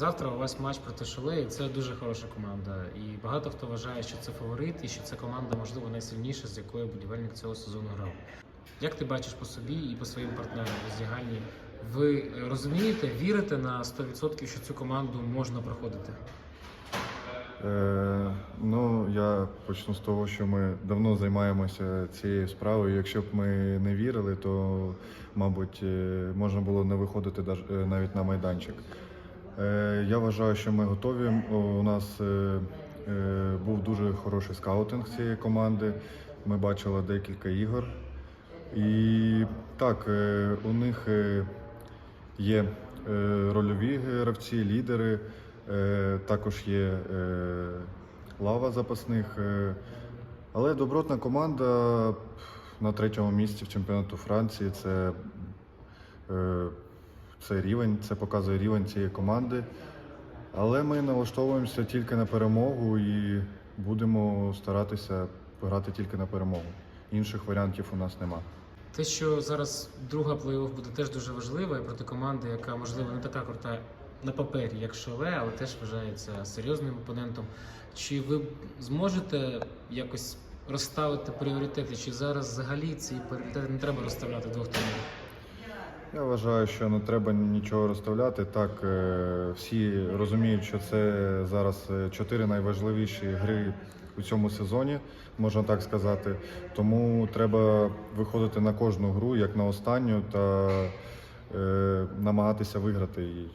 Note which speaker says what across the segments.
Speaker 1: Завтра у вас матч проти Шоле, і це дуже хороша команда. І багато хто вважає, що це фаворит, і що це команда, можливо, найсильніша, з якою будівельник цього сезону грав. Як ти бачиш по собі і по своїм партнерам в роздягальні? Ви розумієте, вірите на 100%, що цю команду можна проходити?
Speaker 2: Е, ну, я почну з того, що ми давно займаємося цією справою. Якщо б ми не вірили, то, мабуть, е, можна було не виходити е, навіть на майданчик. Е, я вважаю, що ми готові. У нас е, е, був дуже хороший скаутинг цієї команди. Ми бачили декілька ігор. І так, у них є рольові гравці, лідери, також є лава запасних. Але добротна команда на третьому місці в чемпіонату Франції. Це, це рівень, це показує рівень цієї команди. Але ми налаштовуємося тільки на перемогу і будемо старатися грати тільки на перемогу. Інших варіантів у нас нема.
Speaker 1: Те, що зараз друга плей-офф буде теж дуже важлива і проти команди, яка можливо не така крута на папері, як Шоле, але теж вважається серйозним опонентом. Чи ви зможете якось розставити пріоритети? Чи зараз взагалі ці пріоритети не треба розставляти двох тренерів?
Speaker 2: Я вважаю, що не треба нічого розставляти. Так, е, всі розуміють, що це зараз е, чотири найважливіші гри у цьому сезоні, можна так сказати. Тому треба виходити на кожну гру, як на останню, та е, намагатися виграти її.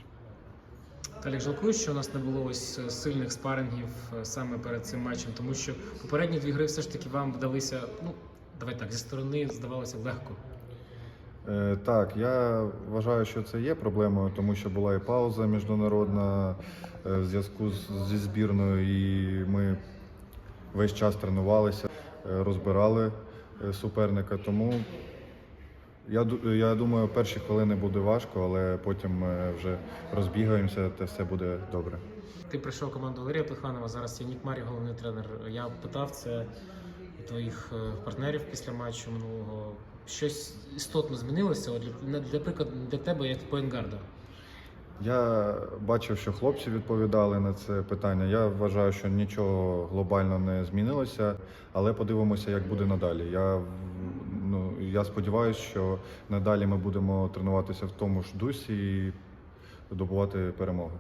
Speaker 1: Талік жалкую, що у нас не було ось е, сильних спарингів саме перед цим матчем, тому що попередні дві гри все ж таки вам вдалися. Ну давай так, зі сторони здавалося легко.
Speaker 2: Е, Так, я вважаю, що це є проблемою, тому що була і пауза міжнародна е, в зв'язку зі збірною, і ми весь час тренувалися, е, розбирали суперника. Тому я, я думаю, перші хвилини буде важко, але потім вже розбігаємося, та все буде добре.
Speaker 1: Ти прийшов в команду Валерія Плеханова, зараз є Нік Марі, головний тренер. Я питав це у твоїх партнерів після матчу минулого. Щось істотно змінилося от для, для прикладу для тебе як поінгарда.
Speaker 2: Я бачив, що хлопці відповідали на це питання. Я вважаю, що нічого глобально не змінилося, але подивимося, як буде надалі. Я, ну, я сподіваюся, що надалі ми будемо тренуватися в тому ж дусі і добувати перемоги.